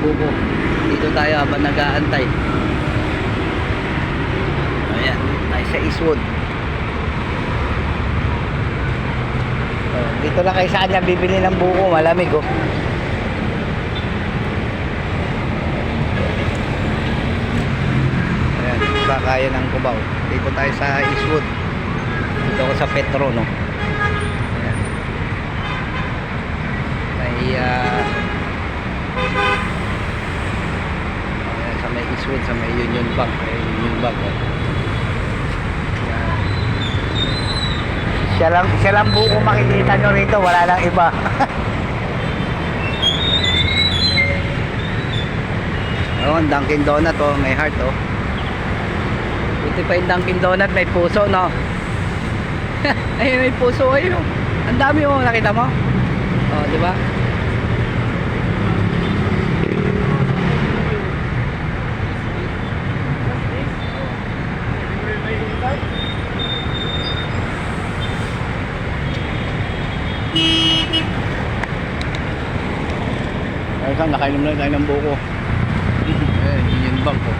buko. Dito tayo habang nag-aantay. Ayan, tayo sa Eastwood. Oh, dito na kayo sa kanya bibili ng buko, malamig oh. Ayan, kaya ng Cubao. Dito tayo sa Eastwood. Dito ako sa Petro, no? Ayan. May, ah, ayan, sa may Union Bank. May Union Bank. Ayan. Siya lang, siya lang buko makikita nyo rito, wala lang iba. Oh, Dunkin Donut oh, may heart oh. Buti pa yung Dunkin Donut, may puso, no? ayun, may puso, ayun. oh. Ang dami, oh, nakita mo? Oh, di ba? Ay, saan, nakainom na tayo ng buko. Ayun, yun yung bag ko.